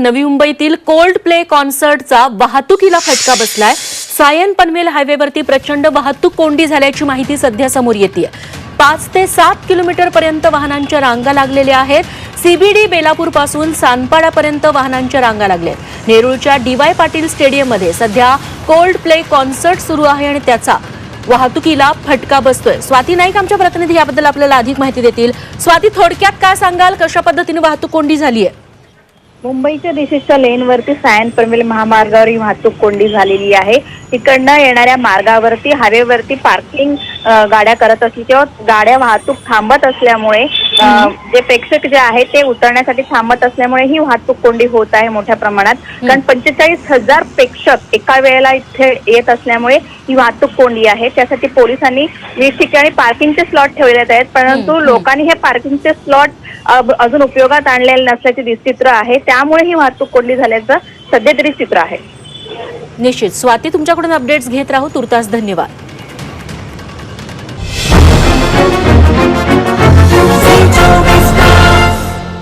नवी मुंबईतील cold play कॉन्सर्टचा वाहतुकीला फटका बसलाय. सायन पनवेल हायवेवरती प्रचंड वाहतूक कोंडी झाल्याची माहिती सध्या समोर येते पाच ते सात किलोमीटर पर्यंत वाहनांच्या रांगा लागलेल्या आहेत. सीबीडी बेलापूरपासून सानपाड्यापर्यंत वाहनांच्या रांगा लागल्या आहेत. नेरूळच्या डीवाय पाटील स्टेडियममध्ये सध्या कोल्ड प्ले कॉन्सर्ट सुरू आहे आणि त्याचा वाहतुकीला फटका बसतोय. स्वाती नाईक आमच्या प्रतिनिधी याबद्दल आपल्याला अधिक माहिती देतील. स्वाती थोडक्यात काय सांगाल? कशा पद्धतीने वाहतूक कोंडी झाली आहे मुंबईच्या दिशेच्या लेनवरती सायन पनवेल महामार्गावर ही वाहतूक कोंडी झालेली आहे. तिकडनं येणाऱ्या मार्गावरती हायवेवरती पार्किंग गाड्या करत असली तेव्हा गाड्या वाहतूक थांबत असल्यामुळे जे प्रेक्षक जे आहेत ते उतरण्यासाठी थांबत असल्यामुळे ही वाहतूक कोंडी होत आहे मोठ्या प्रमाणात. कारण पंचेचाळीस हजार प्रेक्षक एका वेळेला इथे येत असल्यामुळे ही वाहतूक कोंडी आहे. त्यासाठी पोलिसांनी वीस ठिकाणी पार्किंगचे स्लॉट ठेवलेले आहेत. परंतु लोकांनी हे पार्किंगचे स्लॉट अजून उपयोगात आणलेलं नसल्याचे दिसचित्र आहे. त्यामुळे ही वाहतूक कोंडी झाल्याचं सध्या तरी चित्र आहे. निश्चित. स्वाती तुमच्याकडून अपडेट्स घेत राहू. तुर्तास धन्यवाद.